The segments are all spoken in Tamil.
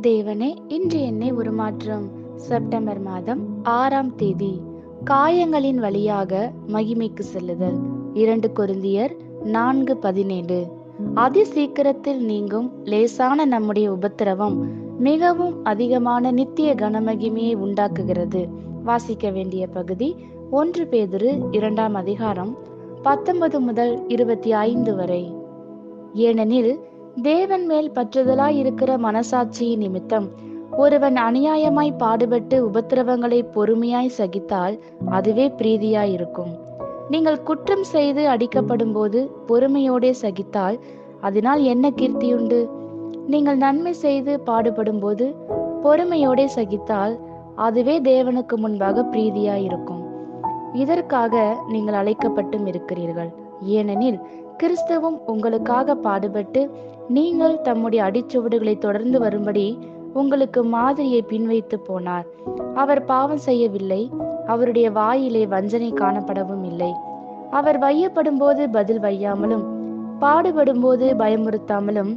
தேவனே இன்று என்னை உருமாற்றும். செப்டம்பர் மாதம் ஆறாம் தேதி. காயங்களின் வழியாக மகிமைக்கு செல்லுதல். இரண்டு கொருந்தியர் நான்கு பதினேழு. அதி சீக்கிரத்தில் நீங்கும் லேசான நம்முடைய உபத்திரவம் மிகவும் அதிகமான நித்திய கனமகிமையை உண்டாக்குகிறது. வாசிக்க வேண்டிய பகுதி ஒன்று பேதிரு இரண்டாம் அதிகாரம் பத்தொன்பது முதல் இருபத்தி ஐந்து வரை. ஏனெனில் தேவன் மேல் பற்றுதலாய் இருக்கிற மனசாட்சியின் நிமித்தம் ஒருவன் அநியாயமாய் பாடுபட்டு உபத்திரவங்களை பொறுமையாய் சகித்தால் அதுவே பிரீதியாய் இருக்கும் நீங்கள் குற்றம் செய்து அடிக்கப்படும் போது பொறுமையோடே சகித்தால் அதனால் என்ன கீர்த்தியுண்டு? நீங்கள் நன்மை செய்து பாடுபடும் போது பொறுமையோடே சகித்தால் அதுவே தேவனுக்கு முன்பாக பிரீதியாயிருக்கும். இதற்காக நீங்கள் அழைக்கப்பட்டும் இருக்கிறீர்கள். ஏனெனில் கிறிஸ்துவும் உங்களுக்காக பாடுபட்டு நீங்கள் தம்முடைய அடிச்சுவடுகளை தொடர்ந்து வரும்படி உங்களுக்கு மாதிரியை பின்வைத்து போனார். அவர் பாவம் செய்யவில்லை அவருடைய வாயிலே வஞ்சனை காணப்படவும் இல்லை. அவர் வையப்படும் போது பதில் வையாமலும் பாடுபடும் போது பயமுறுத்தாமலும்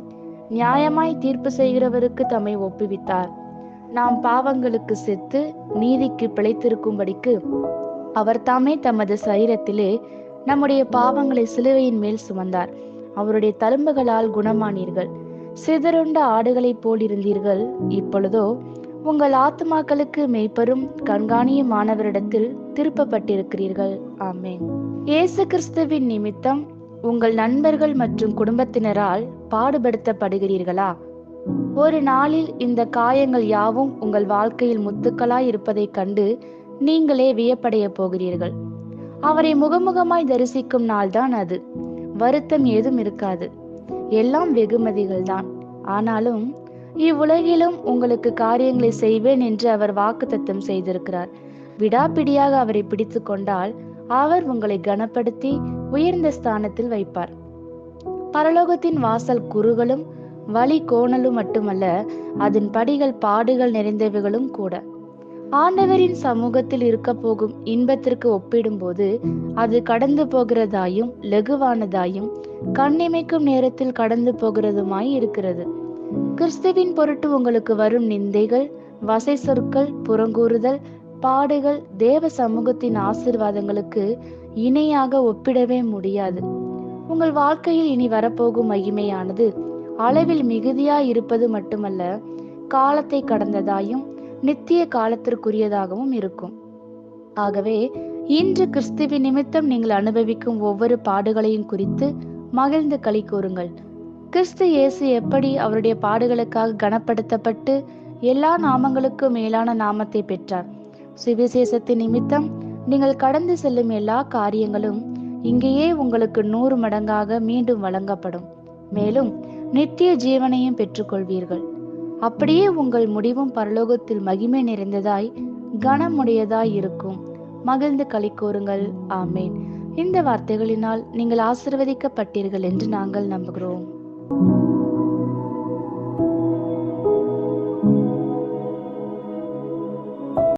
நியாயமாய் தீர்ப்பு செய்கிறவருக்கு தம்மை ஒப்புவித்தார். நாம் பாவங்களுக்கு செத்து நீதிக்கு பிழைத்திருக்கும்படிக்கு அவர் தாமே தமது சரீரத்திலே நம்முடைய பாவங்களை சிலுவையின் மேல் சுமந்தார். அவருடைய தழும்புகளால் குணமானீர்கள். சிதறுண்ட ஆடுகளைப் போலிருந்தீர்கள். இப்பொழுதோ உங்கள் ஆத்மாக்களுக்கு மெய்ப்பெரும் கண்காணியுமானவரிடத்தில் திருப்பப்பட்டிருக்கிறீர்கள். ஆமேன். இயேசு கிறிஸ்துவின் நிமித்தம் உங்கள் நண்பர்கள் மற்றும் குடும்பத்தினரால் பாடுபடுத்தப்படுகிறீர்களா? ஒரு நாளில் இந்த காயங்கள் யாவும் உங்கள் வாழ்க்கையில் முத்துக்களாய் இருப்பதைக் கண்டு நீங்களே வியப்படைய போகிறீர்கள். அவரை முகமுகமாய் தரிசிக்கும் நாள்தான் அது. வருத்தம் ஏதும் இருக்காது. எல்லாம் வெகுமதிகள் தான் ஆனாலும் இவ்வுலகிலும் உங்களுக்கு காரியங்களை செய்வேன் என்று அவர் வாக்குத்தத்தம் செய்திருக்கிறார். விடாப்பிடியாக அவரை பிடித்து கொண்டால் அவர் உங்களை கனப்படுத்தி உயர்ந்த ஸ்தானத்தில் வைப்பார். பரலோகத்தின் வாசல் குறுகளும் வழி கோணலும் மட்டுமல்ல அதன் படிகள் பாடுகள் நிறைந்தவைகளும் கூட. ஆண்டவரின் சமூகத்தில் இருக்க போகும் இன்பத்திற்கு ஒப்பிடும்போது அது கடந்து போகிறதாயும் லகுவானதாயும் கண்ணிமைக்கும் நேரத்தில் கடந்து போகிறதுமாய் இருக்கிறது. கிறிஸ்துவின் பொருட்டு உங்களுக்கு வரும் நிந்தைகள் வசை சொற்கள் புறங்கூறுதல் பாடுகள் தேவ சமூகத்தின் ஆசிர்வாதங்களுக்கு இணையாக ஒப்பிடவே முடியாது. உங்கள் வாழ்க்கையில் இனி வரப்போகும் மகிமையானது அளவில் மிகுதியாய் இருப்பது மட்டுமல்ல காலத்தை கடந்ததாயும் நித்திய காலத்திற்குரியதாகவும் இருக்கும். ஆகவே இன்று கிறிஸ்துவின் நிமித்தம் நீங்கள் அனுபவிக்கும் ஒவ்வொரு பாடுகளையும் குறித்து மகிழ்ந்து களி கூறுங்கள். கிறிஸ்து இயேசு எப்படி அவருடைய பாடுகளுக்காக கனப்படுத்தப்பட்டு எல்லா நாமங்களுக்கும் மேலான நாமத்தை பெற்றார். சுவிசேஷத்தின் நிமித்தம் நீங்கள் கடந்து செல்லும் எல்லா காரியங்களும் இங்கேயே உங்களுக்கு நூறு மடங்காக மீண்டும் வழங்கப்படும். மேலும் நித்திய ஜீவனையும் பெற்றுக்கொள்வீர்கள். அப்படியே உங்கள் முடிவும் பரலோகத்தில் மகிமை நிறைந்ததாய் கனமுடையதாய் இருக்கும். மகிழ்ந்து களி கூறுங்கள். ஆமேன். இந்த வார்த்தைகளினால் நீங்கள் ஆசிர்வதிக்கப்பட்டீர்கள் என்று நாங்கள் நம்புகிறோம்.